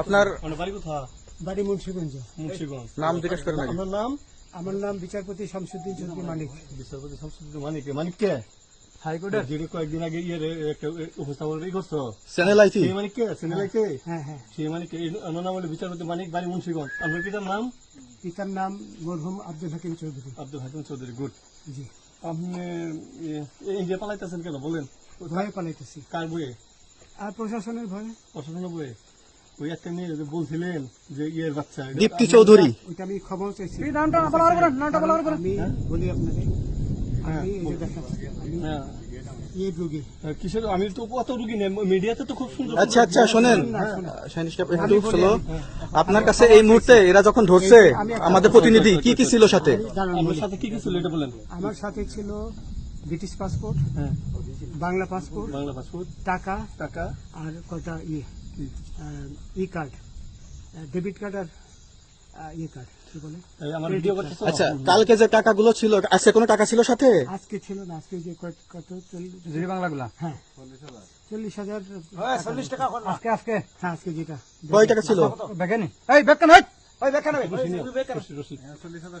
আপনার মানে বাড়ি কোথা মুন্সিগঞ্জ মুন্সিগঞ্জ নাম জিজ্ঞেস করেন। আপনার নাম আমার নাম বিচারপতি শামসুদ্দিন চৌধুরী মানিক বিচারপতি শামসুদ্দিন মানিক মানিক কে হাইকোর্টের যিনি কয়েকদিন আগে ইয়ে একটা উপস্থাপন করছ চ্যানেল আইটি সেই মানিক কে সিনেলাই কে হ্যাঁ হ্যাঁ সেই মানিক অন্য নাম হলো বিচারপতি মানিক বাড়ি মুন্সিগঞ্জ আপনার পিতার নাম পিতার নাম মরহুম আব্দুল হাকিম চৌধুরী আব্দুল হাকিম চৌধুরী গুড জি আপনি ইন্ডিয়া পালাইতেছেন কেন বলেন পালাইতেছি কার বইয়ে আর প্রশাসনের ভয়ে? প্রশাসনের বইয়ে ওই একটা মেয়ে বলছিলেন যে ইয়ের বাচ্চা দীপ্তি চৌধুরী। ওইটা আমি খবর চাইছি। নামটা বলার আমি হ্যাঁ? আমি তো অত রুগী নেই মিডিয়াতে তো খুব সুন্দর আচ্ছা আচ্ছা শোনেন। একটু স্লো আপনার কাছে এই মুহূর্তে এরা যখন ধরছে আমাদের প্রতিনিধি কি কি ছিল সাথে? আমার সাথে কি কি ছিল এটা বলেন। আমার সাথে ছিল ব্রিটিশ পাসপোর্ট হ্যাঁ। বাংলা পাসপোর্ট বাংলা পাসপোর্ট টাকা টাকা। আর কটা ইয়ে ই কার্ড ডেবিট কার্ড আর ই কার্ড কি বলে? এই আমার ভিডিও করতেছো? আচ্ছা কালকে যে টাকাগুলো ছিল আজকে কোনো টাকা ছিল সাথে? আজকে ছিল না আজকে যে কত- চল্লিশ বাংলাগুলা? হ্যাঁ। চল্লিশ হাজার। চল্লিশ টাকা আজকে আজকে হ্যাঁ আজকে যেটা। কয় টাকা ছিল? বেকেনি এই বেকেন এই ওই বেকেন রশিদ রশিদ চল্লিশ হাজার